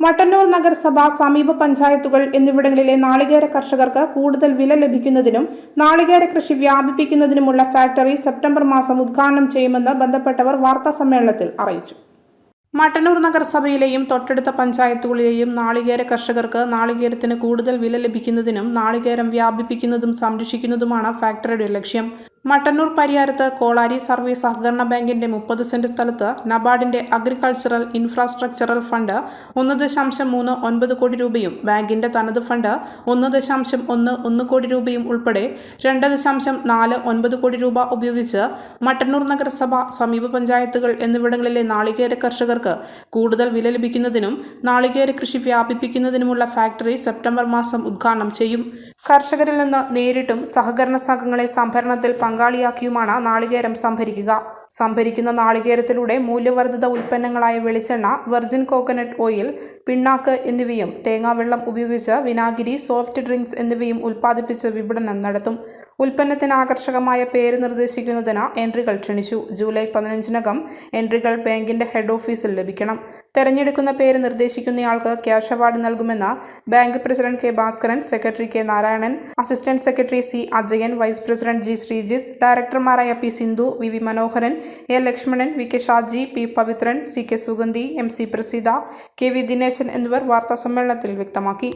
മട്ടന്നൂർ നഗരസഭ സമീപ പഞ്ചായത്തുകൾ എന്നിവിടങ്ങളിലെ നാളികേര കർഷകർക്ക് കൂടുതൽ വില ലഭിക്കുന്നതിനും നാളികേര കൃഷി വ്യാപിപ്പിക്കുന്നതിനുമുള്ള ഫാക്ടറി സെപ്റ്റംബർ മാസം ഉദ്ഘാടനം ചെയ്യുമെന്ന് ബന്ധപ്പെട്ടവർ വാർത്താസമ്മേളനത്തിൽ അറിയിച്ചു. മട്ടന്നൂർ നഗരസഭയിലെയും തൊട്ടടുത്ത പഞ്ചായത്തുകളിലെയും നാളികേര കർഷകർക്ക് നാളികേരത്തിന് കൂടുതൽ വില ലഭിക്കുന്നതിനും നാളികേരം വ്യാപിപ്പിക്കുന്നതും സംരക്ഷിക്കുന്നതുമാണ് ഫാക്ടറിയുടെ ലക്ഷ്യം. മട്ടന്നൂർ പരിയാരത്ത് കോളാരി സർവീസ് സഹകരണ ബാങ്കിന്റെ മുപ്പത് സെന്റ് സ്ഥലത്ത് നബാർഡിന്റെ അഗ്രികൾച്ചറൽ ഇൻഫ്രാസ്ട്രക്ചറൽ ഫണ്ട് ഒന്ന് ദശാംശം മൂന്ന് ഒൻപത് കോടി രൂപയും ബാങ്കിന്റെ തനത് ഫണ്ട് ഒന്ന് ദശാംശം ഒന്ന് ഒന്ന് കോടി രൂപയും ഉൾപ്പെടെ രണ്ട് ദശാംശം നാല് ഒൻപത് കോടി രൂപ ഉപയോഗിച്ച് മട്ടന്നൂർ നഗരസഭ സമീപ പഞ്ചായത്തുകൾ എന്നിവിടങ്ങളിലെ നാളികേര കർഷകർക്ക് കൂടുതൽ വില ലഭിക്കുന്നതിനും നാളികേര കൃഷി വ്യാപിപ്പിക്കുന്നതിനുമുള്ള ഫാക്ടറി സെപ്റ്റംബർ മാസം ഉദ്ഘാടനം ചെയ്യും. കർഷകരിൽ നിന്ന് നേരിട്ടും സഹകരണ സംഘങ്ങളെ സംഭരണത്തിൽ പങ്കാളിയാക്കിയുമാണ് നാളികേരം സംഭരിക്കുക. സംഭരിക്കുന്ന നാളികേരത്തിലൂടെ മൂല്യവർദ്ധിത ഉൽപ്പന്നങ്ങളായ വെളിച്ചെണ്ണ വെർജിൻ കോക്കനട്ട് ഓയിൽ പിണ്ണാക്ക് എന്നിവയും തേങ്ങാവെള്ളം ഉപയോഗിച്ച് വിനാഗിരി സോഫ്റ്റ് ഡ്രിങ്ക്സ് എന്നിവയും ഉൽപ്പാദിപ്പിച്ച് വിപണനം നടത്തും. ഉൽപ്പന്നത്തിന് ആകർഷകമായ പേര് നിർദ്ദേശിക്കുന്നതിന് എൻട്രികൾ ക്ഷണിച്ചു. ജൂലൈ പതിനഞ്ചിനകം എൻട്രികൾ ബാങ്കിന്റെ ഹെഡ് ഓഫീസിൽ ലഭിക്കണം. തെരഞ്ഞെടുക്കുന്ന പേര് നിർദ്ദേശിക്കുന്നയാൾക്ക് ക്യാഷ് അവാർഡ് നൽകുമെന്ന് bank president K Bhaskaran secretary K Narayanan assistant secretary C Ajayan vice president G Sreejith ഡയറക്ടർമാരായ P Sindhu V V Manoharan A Lakshmanan V K Shaji P Pavithran C K Suganthi M C Praseetha K V Dineshan എന്നിവർ വാർത്താസമ്മേളനത്തിൽ വ്യക്തമാക്കി.